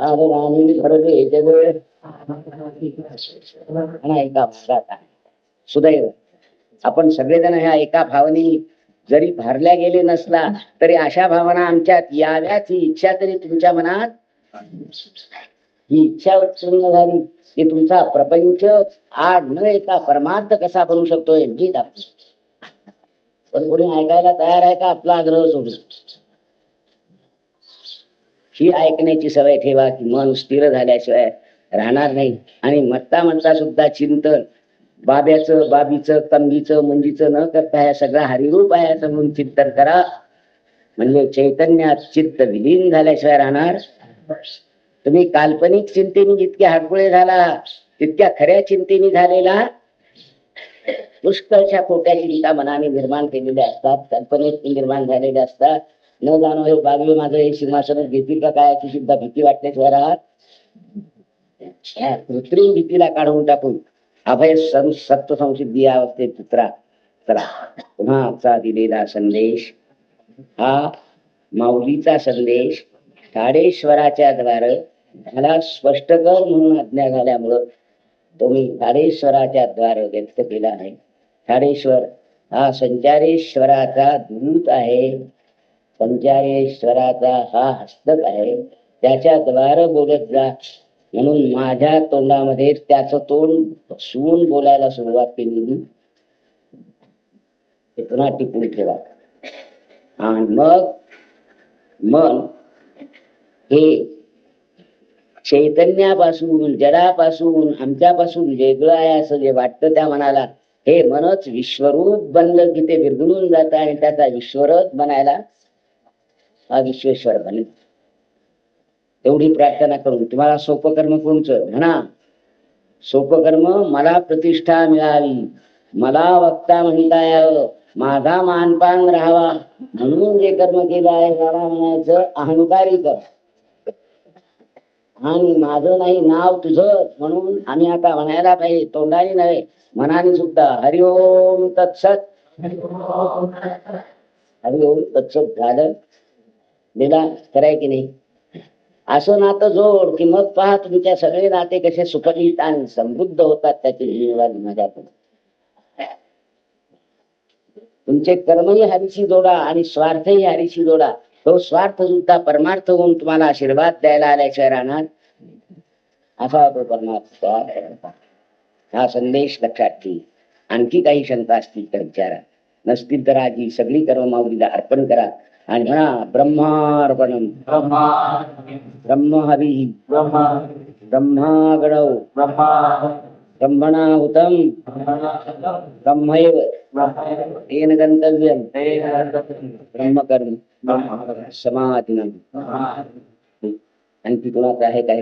अरे रामी खरं सुदैव आपण सगळेजण ह्या एका भावने जरी भरल्या गेले नसला तरी अशा भावना आमच्यात याव्याच ही इच्छा तरी तुमच्या मनात? ही इच्छा उत्पन्न झाली की तुमचा प्रपंच आड न येता परमार्थ कसा बनू शकतोय मी दाखवतो. पण कोणी ऐकायला तयार आहे का? आपला आग्रह सोडू ही ऐकण्याची सवय ठेवा की मन स्थिर झाल्याशिवाय राहणार नाही. आणि म्हणता म्हणता सुद्धा चिंतन. बाब्याचं बाबीचं तंबीचं मुंजीचं न करता ह्या सगळा हरिरूप आहे असं म्हणून चिंतन करा. म्हणजे चैतन्यात चित्त विलीन झाल्याशिवाय राहणार. तुम्ही काल्पनिक चिंतेने जितके हाडकुळे झाला तितक्या खऱ्या चिंतेने झालेला पुष्कळशा खोट्या चिंता मनाने निर्माण केलेल्या असतात कल्पनेत निर्माण झालेल्या असतात. न जाणो हे बाबी माझं हे सिंहासन घेतील का काय याची सुद्धा भीती वाटते राहत कृत्रिम भीतीला काढून टाकून अभय सं सत्व संसिद्धी या अवस्थेत पुत्रा चला पुन्हा आजचा दिलेला संदेश. हा माऊलीचा संदेश. ताडेश्वराच्या द्वारे. मला स्पष्ट कर म्हणून आज्ञा झाल्यामुळं तो मी ताडेश्वराच्या द्वारे व्यक्त केला आहे. ताडेश्वर हा संचारेश्वराचा दूत आहे. संचारेश्वराचा हा हस्तक आहे. त्याच्या द्वारे बोलत जा. म्हणून माझ्या तोंडामध्ये त्याचं तोंड फसवून बोलायला सुरुवात केली ते पुन्हा टिपून ठेवा. आणि मग मन हे चैतन्यापासून जडापासून आमच्यापासून वेगळं आहे असं जे वाटतं त्या मनाला हे मनच विश्वरूप बनलं की ते विरघळून जात आणि त्याचा विश्वरच बनायला हा विश्वेश्वर बनेल तेवढी प्रार्थना करून तुम्हाला सोपं कर्म कोणचं? म्हणा. सोपं कर्म मला प्रतिष्ठा मिळावी मला वक्ता म्हणता यावं. माझा मानपान राहावा. म्हणून जे कर्म केलं आहे त्याला म्हणायचं अहंकारी कर. आणि माझं नाही नाव तुझं. म्हणून आम्ही आता म्हणायला पाहिजे तोंडाने नव्हे मनाने सुद्धा. हरिओम तत्सत. हरिओम तत्सत झालं. दिला खरंय की नाही? असं नातं जोड की मग पहा तुमच्या सगळे नाते कसे सुखलित आणि समृद्ध होतात त्याची जीवन मजा तुमचे कर्मही हरीशी जोडा आणि स्वार्थही हरीशी जोडा. तो स्वार्थ सुद्धा परमार्थ होऊन तुम्हाला आशीर्वाद द्यायला आल्याशिवाय राहणार असा तो परमार्थ हा संदेश लक्षात ठेवी. आणखी काही शंका असतील तर विचारा. नसतील तर आजी सगळी कर्म माऊलीला अर्पण करा. आणि म्हणा ब्रह्मार्पणम ब्रह्म हवी ब्रह्मागणौ. ब्रह्मणाहुतम ब्रह्मैव. तेन गंतव्यम ब्रह्मकर्म. समाधिनम आणखी कुणाचं आहे काय?